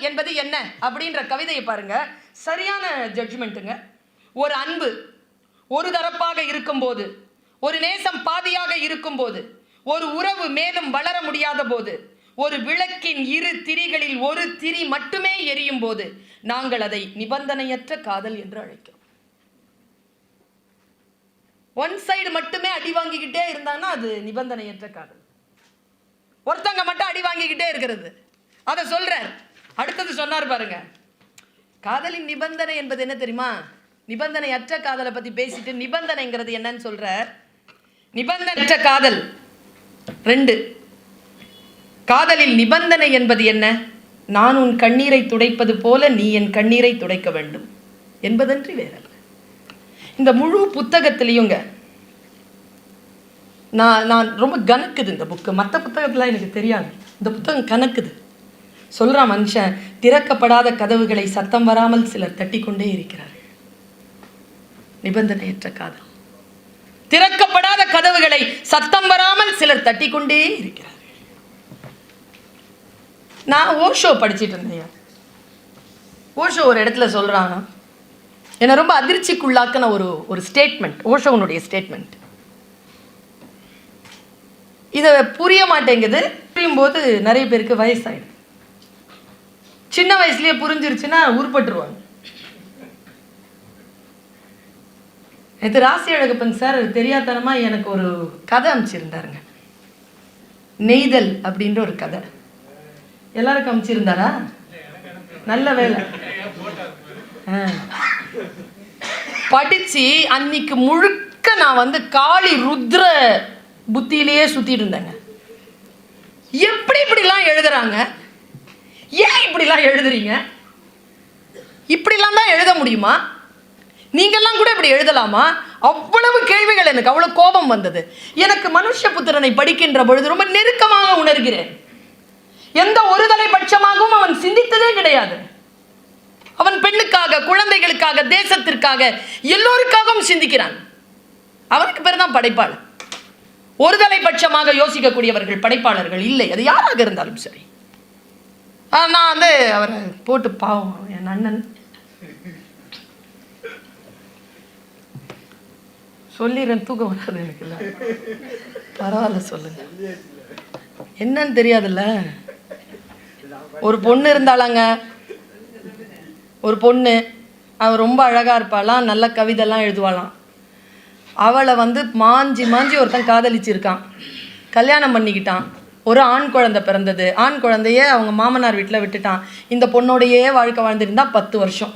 என்பது என்ன அப்படின்ற கவிதையை பாருங்க. சரியான ஜட்ஜ்மெண்ட்டுங்க ஒரு அன்பு ஒரு தரப்பாக இருக்கும்போது ஒரு நேசம் பாதியாக இருக்கும்போது ஒரு உறவு மேலும் வளர முடியாத போது ஒரு விளக்கின் இரு திரிகளில் ஒரு திரி மட்டுமே எரியும் போது நாங்கள் அதை நிபந்தனையற்ற காதல் என்று அழைக்கிறோம். ஒன் சைடு மட்டுமே அடி வாங்கிக்கிட்டே இருந்தாங்கன்னா அது நிபந்தனையற்ற காதல். ஒருத்தங்க மட்டும் அடி வாங்கிக்கிட்டே இருக்கிறது. அதை சொல்றார். அடுத்தது சொன்னார் பாருங்க. காதலின் நிபந்தனை என்பது என்ன தெரியுமா? நிபந்தனை அற்ற காதலை பத்தி பேசிட்டு நிபந்தனைங்கிறது என்னன்னு சொல்றார். நிபந்தனையற்ற காதல். ரெண்டு. காதலில் நிபந்தனை என்பது என்ன? நான் உன் கண்ணீரை துடைப்பது போல நீ என் கண்ணீரை துடைக்க வேண்டும். என்பதன்றி வேறல்ல. இந்த முழு புத்தகத்திலையுங்க நான் நான் ரொம்ப கணக்குது இந்த புக்கு மற்ற புத்தகத்தில் எனக்கு தெரியாது. இந்த புத்தகம் கணக்குது. சொல்கிறான் மனுஷன் திறக்கப்படாத கதவுகளை சத்தம் வராமல் சிலர் தட்டி கொண்டே இருக்கிறார்கள் நிபந்தனையற்ற காதல். திறக்கப்படாத கதவுகளை சத்தம் வராமல் சிலர் தட்டி கொண்டே இருக்கிறார்கள் நான் ஓஷோ படிச்சுட்டு இருந்தேன். ஓஷோ ஒரு இடத்துல சொல்கிறான் என்னை ரொம்ப அதிர்ச்சிக்குள்ளாக்கின ஒரு ஒரு ஸ்டேட்மெண்ட் ஓஷோனுடைய ஸ்டேட்மெண்ட் இதை புரிய மாட்டேங்குது. புரியும்போது நிறைய பேருக்கு வயசாயிடுது. சின்ன வயசுலயே புரிஞ்சிருச்சுன்னா உருப்பட்டுருவாங்க. நேற்று ராசி அழகப்பன் சார் தெரியாதனமா எனக்கு ஒரு கதை அமைச்சிருந்தாருங்க. நெய்தல் அப்படின்ற ஒரு கதை. எல்லாருக்கும் அமைச்சிருந்தாரா? நல்ல வேலை. ஆ. படிச்சு அன்னைக்கு முழுக்க நான் வந்து காளி ருத்ர புத்தியிலேயே சுத்திட்டு இருந்தேங்க. எப்படி இப்படிலாம் எழுதுறாங்க? ஏன் இப்படிலாம் எழுதுறீங்க? இப்படிலாம் தான் எழுத முடியுமா? நீங்கள்லாம் கூட இப்படி எழுதலாமா? அவ்வளவு கேள்விகள் எனக்கு அவ்வளவு கோபம் வந்தது. எனக்கு மனுஷ புத்திரனை படிக்கின்ற பொழுது ரொம்ப நெருக்கமாக உணர்கிறேன். எந்த ஒருதலை பட்சமாகவும் அவன் சிந்தித்ததே கிடையாது. அவன் பெண்ணுக்காக குழந்தைகளுக்காக தேசத்திற்காக எல்லோருக்காகவும் சிந்திக்கிறான். அவனுக்கு பேர் தான் படைப்பாளர். ஒருதலை பட்சமாக யோசிக்கக்கூடியவர்கள் படைப்பாளர்கள் இல்லை. அது யாராக இருந்தாலும் சரி. நான் வந்து அவரை போட்டு பாவம் என் அண்ணன். சொல்லிடுறேன் தூக்கம் வராது எனக்கு இல்லை. பரவாயில்ல சொல்லுங்க. என்னன்னு தெரியாதுல்ல? ஒரு பொண்ணு இருந்தாளாங்க ஒரு பொண்ணு. அவள் ரொம்ப அழகாக இருப்பாளாம் நல்ல கவிதைலாம் எழுதுவாளாம். அவளை வந்து மாஞ்சி மாஞ்சி ஒருத்தன் காதலிச்சிருக்கான். கல்யாணம் பண்ணிக்கிட்டான். ஒரு ஆண் குழந்தை பிறந்தது. ஆண் குழந்தைய அவங்க மாமனார் வீட்டில் விட்டுட்டான். இந்த பொண்ணோடையே வாழ்க்கை வாழ்ந்துருந்தா பத்து வருஷம்.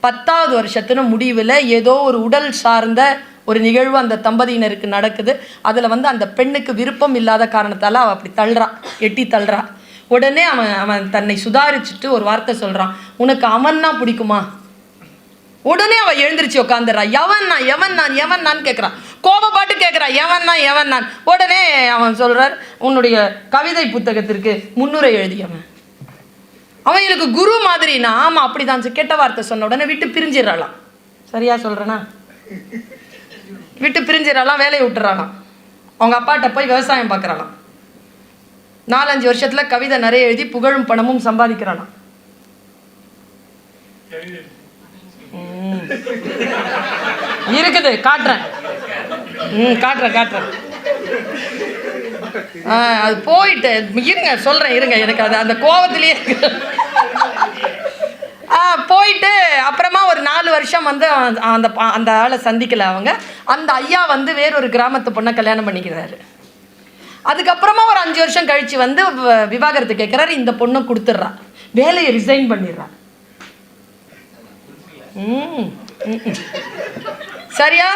பத்தாவது வருஷத்துல முடிவில் ஏதோ ஒரு உடல் சார்ந்த ஒரு நிகழ்வு அந்த தம்பதியினருக்கு நடக்குது. அதில் வந்து அந்த பெண்ணுக்கு விருப்பம் இல்லாத காரணத்தால் அவள் அப்படி தள்ளுறான் எட்டி தள்ளுறான் உடனே அவன் அவன் தன்னை சுதாரிச்சுட்டு ஒரு வார்த்தை சொல்கிறான் உனக்கு அவன்னா பிடிக்குமா? உடனே அவள் எழுந்திருச்சு உட்காந்துடுறா எவன் நான் எவன் நான் எவன் நான் கேட்குறான் கோபப்பாட்டு கேட்குறா எவன் நான் எவன் நான். உடனே அவன் சொல்கிறார் உன்னுடைய கவிதை புத்தகத்திற்கு முன்னுரை எழுதியவன். அவன் எனக்கு குரு மாதிரினா ஆமாம் அப்படிதான் தான் கெட்ட வார்த்தை சொன்ன உடனே விட்டு பிரிஞ்சிடறாளாம். சரியா சொல்கிறேனா விட்டு பிரிஞ்சிடறாளாம் வேலையை விட்டுறாளாம். அவங்க அப்பாட்ட போய் விவசாயம் பார்க்குறாளாம் நாலஞ்சு வருஷத்தில் கவிதை நிறைய எழுதி புகழும் பணமும் சம்பாதிக்கிறாளாம். இருக்குது காட்டுறேன். ம் காட்டுறேன் காட்டுறேன். ஆ, அது போயிட்டு இருங்க சொல்கிறேன் இருங்க எனக்கு அது அந்த கோவத்திலேயே இருக்கு. ஆ போயிட்டு அப்புறமா ஒரு நாலு வருஷம் வந்து அந்த- அந்த அந்த ஆளை சந்திக்கல அவங்க. அந்த ஐயா வந்து வேறொரு கிராமத்து பொண்ணை கல்யாணம் பண்ணிக்கிறாரு. அதுக்கப்புறமா ஒரு அஞ்சு வருஷம் கழிச்சு வந்து வ- விவாகரத்து கேட்குறாரு இந்த பொண்ணை கொடுத்துட்றா. வேலையை ரிசைன் பண்ணிடுறான் சரியா?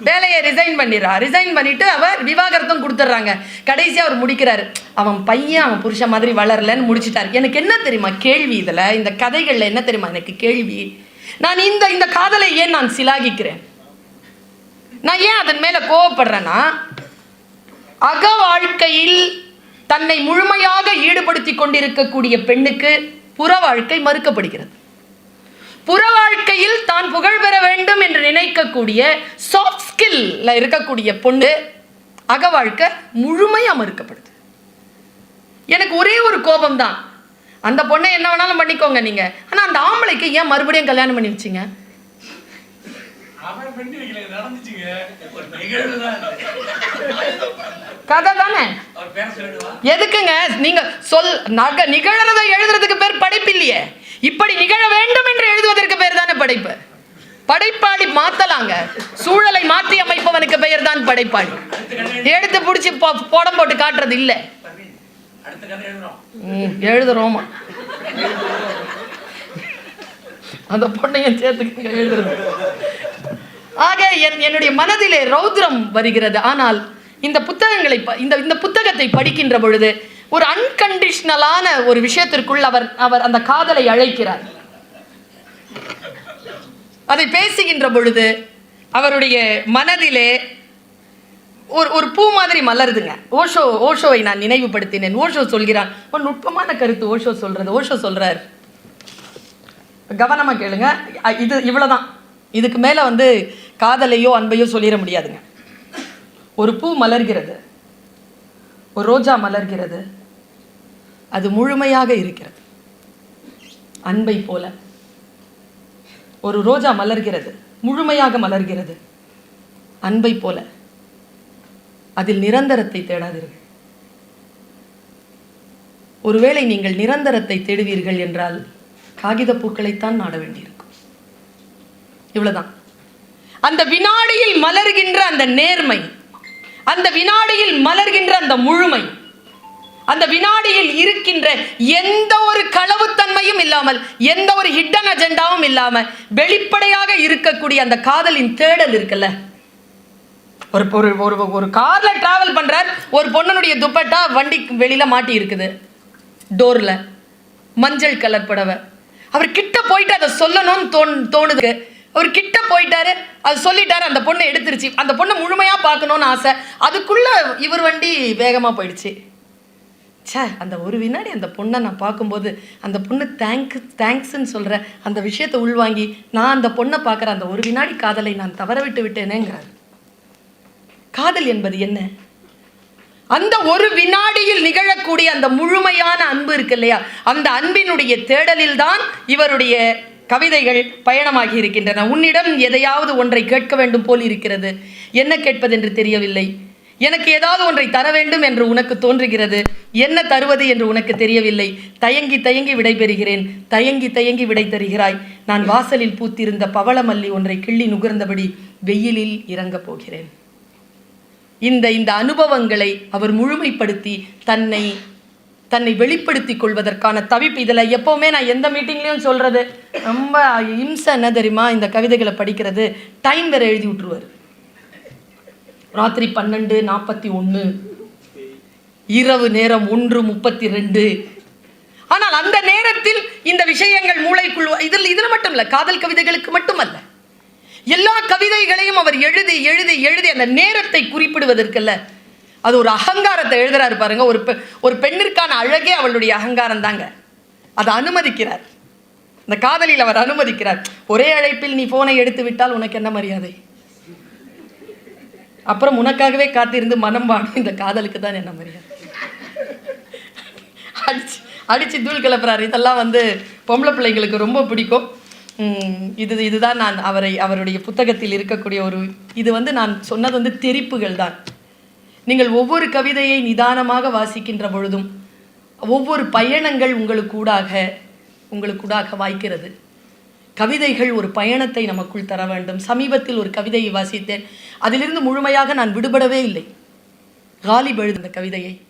வேலையை ரிசைன் பண்ணிடுறா. ரிசைன் பண்ணிட்டு அவர் விவாகரத்தும் கொடுத்துட்றாங்க. கடைசியாக அவர் முடிக்கிறாரு. அவன் பையன் அவன் புருஷன் மாதிரி வளரலன்னு முடிச்சிட்டாரு. எனக்கு என்ன தெரியுமா கேள்வி இதில்? இந்த கதைகளில் என்ன தெரியுமா எனக்கு கேள்வி? நான் இந்த இந்த காதலை ஏன் நான் சிலாகிக்கிறேன்? நான் ஏன் அதன் மேலே கோவப்படுறேன்னா அக வாழ்க்கையில் தன்னை முழுமையாக ஈடுபடுத்தி கொண்டிருக்கக்கூடிய பெண்ணுக்கு புற வாழ்க்கை மறுக்கப்படுகிறது. புற வாழ்க்கையில் தான் புகழ் பெற வேண்டும் என்று நினைக்கக்கூடிய சாஃப்ட் ஸ்கில்ல இருக்கக்கூடிய பொண்ணு அக வாழ்க்கை முழுமையா மறுக்கப்படுது. எனக்கு ஒரே ஒரு கோபம் தான் அந்த பொண்ணை என்ன வேணாலும் பண்ணிக்கோங்க நீங்க. ஆனா அந்த ஆம்பளைக்கு ஏன் மறுபடியும் கல்யாணம் பண்ணி வச்சீங்க? கதை தானே? எதுக்குங்க? நீங்க சொல் நக நிகழறதை எழுதுறதுக்கு பேர் படைப்பு இல்லையே இப்படி நிகழ வேண்டும் என்று எழுதுவதற்கு பெயர் தானே படைப்பு? படைப்பாளி மாத்தலாங்க. சூழலை மாற்றி அமைப்பவனுக்கு பெயர் தான் படைப்பாளி. எடுத்து பிடிச்சி போடம் போட்டு காட்டுறது இல்லை. எழுதுறோமா? அந்த பொண்ணையும் சேர்த்துக்க எழுதுறது. ஆக என் என்னுடைய மனதிலே ரௌத்ரம் வருகிறது. ஆனால் இந்த புத்தகங்களை ப- இந்த இந்த புத்தகத்தை படிக்கின்ற பொழுது ஒரு அன்கண்டிஷனலான ஒரு விஷயத்திற்குள் அவர் அவர் அந்த காதலை அழைக்கிறார். அதை பேசுகின்ற பொழுது அவருடைய மனதிலே ஒரு ஒரு பூ மாதிரி மலருதுங்க. ஓஷோ ஓஷோவை நான் நினைவுபடுத்தினேன். ஓஷோ சொல்கிறான் ஒரு நுட்பமான கருத்து ஓஷோ சொல்றது. ஓஷோ சொல்றார் கவனமா கேளுங்க. இது இவ்வளவுதான். இதுக்கு மேல வந்து காதலையோ அன்பையோ சொல்லிட முடியாதுங்க. ஒரு பூ மலர்கிறது. ஒரு ரோஜா மலர்கிறது. அது முழுமையாக இருக்கிறது. அன்பை போல. ஒரு ரோஜா மலர்கிறது. முழுமையாக மலர்கிறது. அன்பை போல. அதில் நிரந்தரத்தை தேடாதீர்கள். ஒருவேளை நீங்கள் நிரந்தரத்தை தேடுவீர்கள் என்றால் காகித பூக்களைத்தான் நாட வேண்டியிருக்கும். இவ்வளவுதான். அந்த வினாடியில் மலர்கின்ற அந்த நேர்மை அந்த வினாடியில் மலர்கின்ற அந்த முழுமை அந்த வினாடியில் இருக்கின்ற எந்த ஒரு களவுத்தன்மையும் இல்லாமல் எந்த ஒரு ஹிட்டன் அஜெண்டாவும் இல்லாம வெளிப்படையாக இருக்கக்கூடிய அந்த காதலின் தேடல் இருக்குல்ல. ஒரு ஒரு ஒரு ஒரு கார்ல டிராவல் பண்றார் ஒரு பொண்ணனுடைய துப்பட்டா வண்டி வெளியில மாட்டி இருக்குது. டோர்ல மஞ்சள் கலர் புடவை. அவர் கிட்ட போயிட்டு அதை சொல்லணும்னு தோணு தோணுது. அவர் கிட்ட போயிட்டாரு. அது சொல்லிட்டாரு அந்த பொண்ணை எடுத்துருச்சு. அந்த பொண்ணை முழுமையாக பார்க்கணும்னு ஆசை. அதுக்குள்ள இவர் வண்டி வேகமாக போயிடுச்சு. ச்சே அந்த ஒரு வினாடி அந்த பொண்ணை நான் பார்க்கும்போது அந்த பொண்ணு தேங்க்ஸ் தேங்க்ஸ்ன்னு சொல்கிற அந்த விஷயத்தை உள்வாங்கி நான் அந்த பொண்ணை பார்க்குற அந்த ஒரு வினாடி காதலை நான் தவற விட்டு விட்டேனேங்கிறார். காதல் என்பது என்ன? அந்த ஒரு வினாடியில் நிகழக்கூடிய அந்த முழுமையான அன்பு இருக்கு இல்லையா? அந்த அன்பினுடைய தேடலில் தான் இவருடைய கவிதைகள் பயணமாகி இருக்கின்றன. உன்னிடம் எதையாவது ஒன்றை கேட்க வேண்டும் போல் இருக்கிறது. என்ன கேட்பதென்று தெரியவில்லை. எனக்கு ஏதாவது ஒன்றை தர வேண்டும் என்று உனக்கு தோன்றுகிறது. என்ன தருவது என்று உனக்கு தெரியவில்லை. தயங்கி தயங்கி விடைபெறுகிறேன். தயங்கி தயங்கி விடை தருகிறாய். நான் வாசலில் பூத்திருந்த பவளமல்லி ஒன்றை கிள்ளி நுகர்ந்தபடி வெயிலில் இறங்கப் போகிறேன். இந்த இந்த அனுபவங்களை அவர் முழுமைப்படுத்தி தன்னை தன்னை வெளிப்படுத்திக் கொள்வதற்கான தவிப்பு. இதில் எப்போவுமே நான் எந்த மீட்டிங்லேயும் சொல்கிறது ரொம்ப இம்சை என்ன தெரியுமா? இந்த கவிதைகளை படிக்கிறது டைம் வேறு எழுதி விட்டுருவார். ராத்திரி பன்னெண்டு நாற்பத்தி ஒன்று இரவு நேரம் ஒன்று முப்பத்தி ரெண்டு. ஆனால் அந்த நேரத்தில் இந்த விஷயங்கள் மூளைக்குள் இதில் இதில் மட்டும் இல்லை காதல் கவிதைகளுக்கு மட்டுமல்ல. எல்லா கவிதைகளையும் அவர் எழுதி எழுதி எழுதி அந்த நேரத்தை குறிப்பிடுவதற்கல்ல. அது ஒரு அகங்காரத்தை எழுதுறாரு பாருங்க. ஒரு பெ ஒரு பெண்ணிற்கான அழகே அவளுடைய அகங்காரம் தாங்க. அதை அனுமதிக்கிறார். இந்த காதலியில் அவர் அனுமதிக்கிறார். ஒரே அழைப்பில் நீ போனை எடுத்து விட்டால் உனக்கு என்ன மரியாதை? அப்புறம் உனக்காகவே காத்திருந்து மனம் பாடும் இந்த காதலுக்கு தான் என்ன மரியாதை? அடிச்சு அடிச்சு தூள் கிளப்புறாரு. இதெல்லாம் வந்து பொம்பளை பிள்ளைங்களுக்கு ரொம்ப பிடிக்கும். இது இதுதான் நான் அவரை அவருடைய புத்தகத்தில் இருக்கக்கூடிய ஒரு இது வந்து நான் சொன்னது வந்து தெரிப்புகள் தான். நீங்கள் ஒவ்வொரு கவிதையை நிதானமாக வாசிக்கின்ற பொழுதும் ஒவ்வொரு பயணங்கள் உங்களுக்கூடாக உங்களுக்கூடாக வாய்க்கிறது. கவிதைகள் ஒரு பயணத்தை நமக்குள் தர வேண்டும். சமீபத்தில் ஒரு கவிதையை வாசித்தேன். அதிலிருந்து முழுமையாக நான் விடுபடவே இல்லை. காலிப் எழுதின கவிதையை.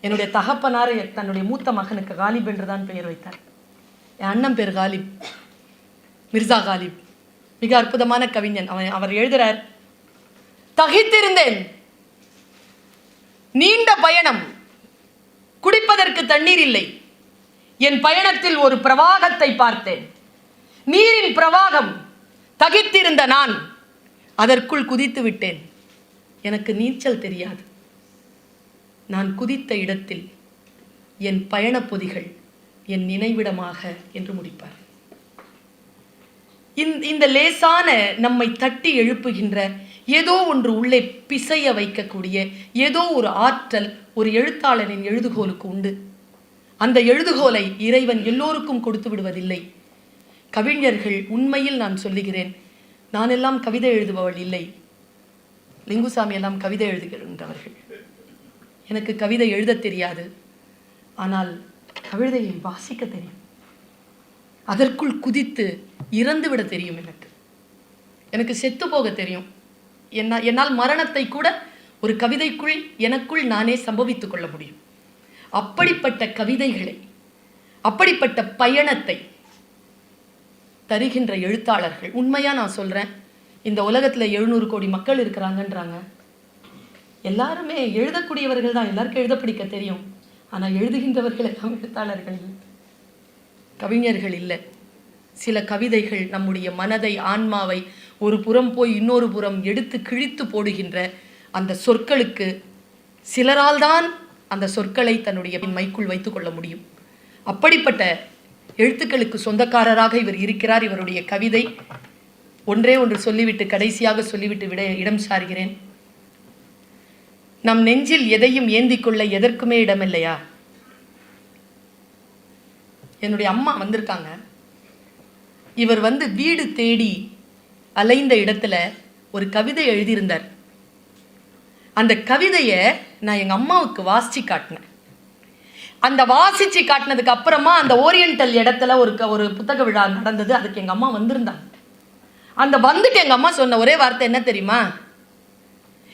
என்னுடைய தகப்பனார் தன்னுடைய மூத்த மகனுக்கு காலிப் என்று தான் பெயர் வைத்தார். என் அண்ணன் பேர் காலிப். மிர்சா காலிப். மிக அற்புதமான கவிஞன். அவன் அவர் எழுதுகிறார் தகித்திருந்தேன். நீண்ட பயணம். குடிப்பதற்கு தண்ணீர் இல்லை. என் பயணத்தில் ஒரு பிரவாகத்தை பார்த்தேன். நீரின் பிரவாகம் தகித்திருந்த நான் அதற்குள் குதித்து விட்டேன். எனக்கு நீச்சல் தெரியாது. நான் குதித்த இடத்தில் என் பயணப் பொதிகள் என் நினைவிடமாக என்று முடிப்பார். இந்த இந்த லேசான நம்மை தட்டி எழுப்புகின்ற ஏதோ ஒன்று உள்ளே பிசைய வைக்கக்கூடிய ஏதோ ஒரு ஆற்றல் ஒரு எழுத்தாளனின் எழுதுகோலுக்கு உண்டு. அந்த எழுதுகோலை இறைவன் எல்லோருக்கும் கொடுத்து விடுவதில்லை. கவிஞர்கள் உண்மையில் நான் சொல்லுகிறேன் நான் எல்லாம் கவிதை எழுதுபவள் இல்லை. லிங்குசாமி எல்லாம் கவிதை எழுதுகின்றவர்கள். எனக்கு கவிதை எழுதத் தெரியாது ஆனால் கவிதையை வாசிக்க தெரியும். அதற்குள் குதித்து இறந்துவிட தெரியும் எனக்கு. எனக்கு செத்து போக தெரியும். என்ன என்னால் மரணத்தை கூட ஒரு கவிதைக்குள் எனக்குள் நானே சம்பவித்து கொள்ள முடியும். அப்படிப்பட்ட கவிதைகளை அப்படிப்பட்ட பயணத்தை தருகின்ற எழுத்தாளர்கள் உண்மையா நான் சொல்றேன் இந்த உலகத்துல எழுநூறு கோடி மக்கள் இருக்கிறாங்கன்றாங்க. எல்லாருமே எழுதக்கூடியவர்கள் தான் எல்லாருக்கும் எழுத பிடிக்க தெரியும். ஆனா எழுதுகின்றவர்கள் எல்லாம் எழுத்தாளர்கள் இல்லை. கவிஞர்கள் இல்லை. சில கவிதைகள் நம்முடைய மனதை ஆன்மாவை ஒரு புறம் போய் இன்னொரு புறம் எடுத்து கிழித்து போடுகின்ற அந்த சொற்களுக்கு சிலரால் தான் அந்த சொற்களை தன்னுடைய மைக்குள் வைத்துக்கொள்ள முடியும். அப்படிப்பட்ட எழுத்துக்களுக்கு சொந்தக்காரராக இவர் இருக்கிறார் இவருடைய கவிதை. ஒன்றே ஒன்று சொல்லிவிட்டு கடைசியாக சொல்லிவிட்டு விட இடம் சார்கிறேன் நம் நெஞ்சில் எதையும் ஏந்திக் கொள்ள எதற்குமே இடமில்லையா? என்னுடைய அம்மா வந்திருக்காங்க. இவர் வந்து வீடு தேடி அலைந்த இடத்துல ஒரு கவிதை எழுதியிருந்தார். அந்த கவிதையை நான் எங்கள் அம்மாவுக்கு வாசித்து காட்டினேன். அந்த வாசித்து காட்டினதுக்கு அப்புறமா அந்த ஓரியண்டல் இடத்துல ஒரு க- ஒரு புத்தக விழா நடந்தது. அதுக்கு எங்கள் அம்மா வந்திருந்தாங்க. அந்த வந்துட்டு எங்கள் அம்மா சொன்ன ஒரே வார்த்தை என்ன தெரியுமா?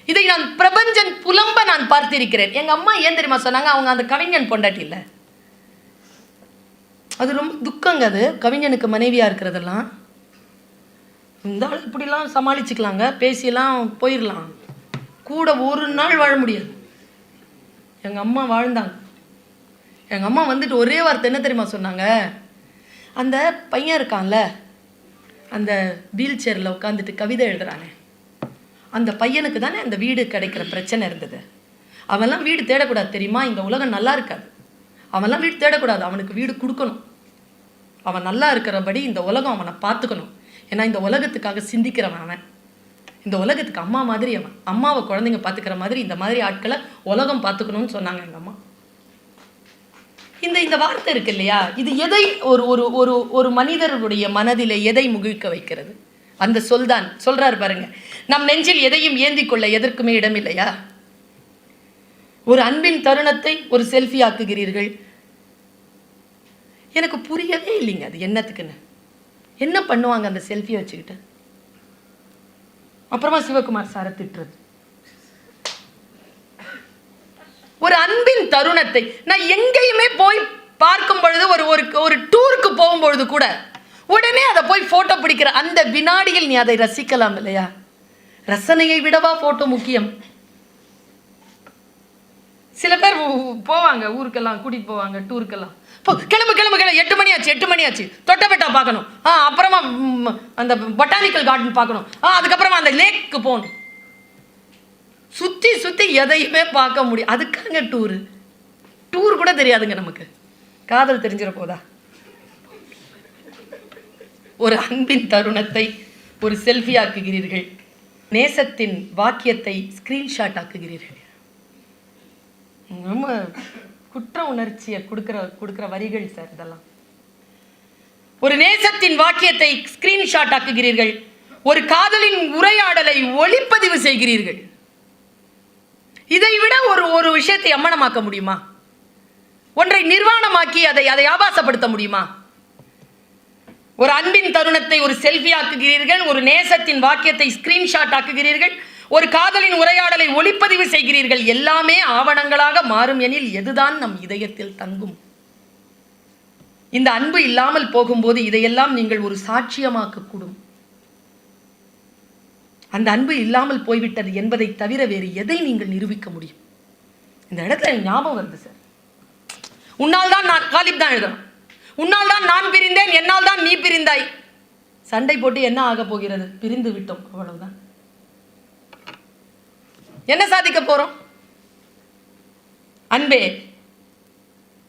இதை நான் பிரபஞ்சன் புலம்ப நான் பார்த்திருக்கிறேன். எங்கள் அம்மா ஏன் தெரியுமா சொன்னாங்க? அவங்க அந்த கவிஞன் பொண்டாட்டி இல்லை அது ரொம்ப துக்கங்க அது. கவிஞனுக்கு மனைவியாக இருக்கிறதெல்லாம் இந்த ஆள் இப்படிலாம் சமாளிச்சுக்கலாங்க பேசியெல்லாம் போயிடலாம் கூட ஒரு நாள் வாழ முடியாது. எங்கள் அம்மா வாழ்ந்தாங்க. எங்கள் அம்மா வந்துட்டு ஒரே வார்த்தை என்ன தெரியுமா சொன்னாங்க? அந்த பையன் இருக்கான்ல அந்த வீல் சேரில் உட்காந்துட்டு கவிதை எழுதுறானே. அந்த பையனுக்கு தானே அந்த வீடு கிடைக்கிற பிரச்சனை இருந்தது. அவன்லாம் வீடு தேடக்கூடாது தெரியுமா? இந்த உலகம் நல்லா இருக்காது. அவன்லாம் வீடு தேடக்கூடாது. அவனுக்கு வீடு கொடுக்கணும். அவன் நல்லா இருக்கிறபடி இந்த உலகம் அவனை பார்த்துக்கணும். ஏன்னா இந்த உலகத்துக்காக சிந்திக்கிறவன் அவன். இந்த உலகத்துக்கு அம்மா மாதிரி அவன். அம்மாவை குழந்தைங்க பார்த்துக்கிற மாதிரி இந்த மாதிரி ஆட்களை உலகம் பார்த்துக்கணும்னு சொன்னாங்க எங்கள் அம்மா. இந்த இந்த வார்த்தை இருக்கு இல்லையா? இது எதை ஒரு ஒரு ஒரு ஒரு மனிதருடைய மனதில் எதை முகிழ்க்க வைக்கிறது? அந்த சொல் தான். சொல்றாரு பாருங்க. நம் நெஞ்சில் எதையும் ஏந்திக் கொள்ள எதற்குமே இடம் இல்லையா ஒரு அன்பின் தருணத்தை ஒரு செல்ஃபி ஆக்குகிறீர்கள். எனக்கு புரியவே இல்லைங்க அது என்னத்துக்குன்னு. என்ன பண்ணுவாங்க அந்த செல்ஃபியை வச்சுக்கிட்டு? அப்புறமா சிவகுமார் சாரை திட்டுறது. ஒரு அன்பின் தருணத்தை. நான் எங்கேயுமே போய் பார்க்கும் பொழுது ஒரு ஒரு ஒரு டூருக்கு போகும்பொழுது கூட உடனே அதை போய் போட்டோ பிடிக்கிற அந்த வினாடியில் நீ அதை ரசிக்கலாம் இல்லையா? ரசனையை விடவா போட்டோ முக்கியம். சில பேர் போவாங்க ஊருக்கெல்லாம் கூட்டிட்டு போவாங்க டூருக்கெல்லாம் கிளம்பு கிளம்பு கிளம்பு. எட்டு மணி ஆச்சு எட்டு மணி ஆச்சு தொட்டபெட்டா பார்க்கணும். ஆ அப்புறமா அந்த பொட்டானிக்கல் கார்டன் பார்க்கணும். ஆ அதுக்கப்புறமா அந்த லேக்கு போகணும். சுற்றி சுற்றி எதையுமே பார்க்க முடியும் அதுக்காங்க டூரு டூர் கூட தெரியாதுங்க நமக்கு. காதல் தெரிஞ்சிட போதா? ஒரு அன்பின் தருணத்தை ஒரு செல்ஃபி ஆக்குகிறீர்கள். நேசத்தின் வாக்கியத்தை ஸ்கிரீன்ஷாட் ஆக்குகிறீர்கள். ரொம்ப குற்ற உணர்ச்சியை கொடுக்கிற கொடுக்கிற வரிகள் சார் இதெல்லாம். ஒரு நேசத்தின் வாக்கியத்தை ஸ்கிரீன்ஷாட் ஆக்குகிறீர்கள். ஒரு காதலின் உரையாடலை ஒளிப்பதிவு செய்கிறீர்கள். இதை விட ஒரு ஒரு விஷயத்தை அம்மனமாக்க முடியுமா? ஒன்றை நிர்வாணமாக்கி அதை அதை ஆபாசப்படுத்த முடியுமா? ஒரு அன்பின் தருணத்தை ஒரு செல்ஃபி ஆக்குகிறீர்கள் ஒரு நேசத்தின் வாக்கியத்தை ஸ்கிரீன்ஷாட் ஆக்குகிறீர்கள் ஒரு காதலின் உரையாடலை ஒளிப்பதிவு செய்கிறீர்கள். எல்லாமே ஆவணங்களாக மாறும் எனில் எதுதான் நம் இதயத்தில் தங்கும்? இந்த அன்பு இல்லாமல் போகும்போது இதையெல்லாம் நீங்கள் ஒரு சாட்சியமாக்க கூடும் அந்த அன்பு இல்லாமல் போய்விட்டது என்பதை தவிர வேறு எதை நீங்கள் நிரூபிக்க முடியும்? இந்த இடத்துல ஞாபகம் வருது சார். உன்னால் தான் நான் காலிப் தான் எழுதுறேன் உன்னால் தான் நான் பிரிந்தேன் என்னால் தான் நீ பிரிந்தாய். சண்டை போட்டு என்ன ஆக போகிறது? பிரிந்து விட்டோம். அவ்வளவுதான். என்ன சாதிக்க போறோம்? அன்பே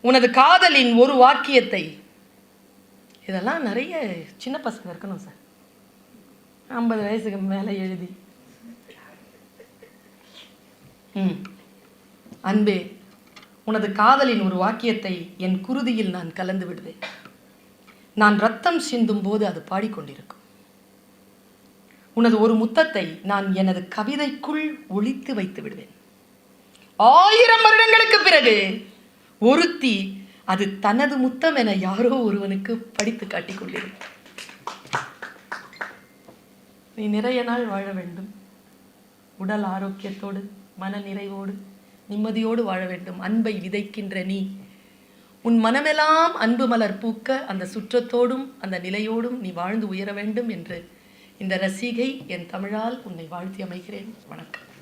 உனது காதலின் ஒரு வாக்கியத்தை இதெல்லாம் நிறைய சின்ன பசங்க இருக்கணும் சார். ஐம்பது வயசுக்கு மேலே எழுதி. ம். அன்பே உனது காதலின் ஒரு வாக்கியத்தை என் குருதியில் நான் கலந்து விடுவேன். நான் ரத்தம் சிந்தும் போது அது பாடிக்கொண்டிருக்கும். உனது ஒரு முத்தத்தை நான் எனது கவிதைக்குள் ஒழித்து வைத்து விடுவேன். ஆயிரம் வருடங்களுக்கு பிறகு ஒருத்தி அது தனது முத்தம் என யாரோ ஒருவனுக்கு படித்து காட்டிக் கொண்டிருக்கும் நீ நிறைய நாள் வாழ வேண்டும். உடல் ஆரோக்கியத்தோடு மன நிறைவோடு நிம்மதியோடு வாழ வேண்டும். அன்பை விதைக்கின்ற நீ. உன் மனமெல்லாம் அன்பு மலர் பூக்க அந்த சுற்றத்தோடும் அந்த நிலையோடும் நீ வாழ்ந்து உயர வேண்டும் என்று இந்த ரசிகை என் தமிழால் உன்னை வாழ்த்தி அமைகிறேன். வணக்கம்.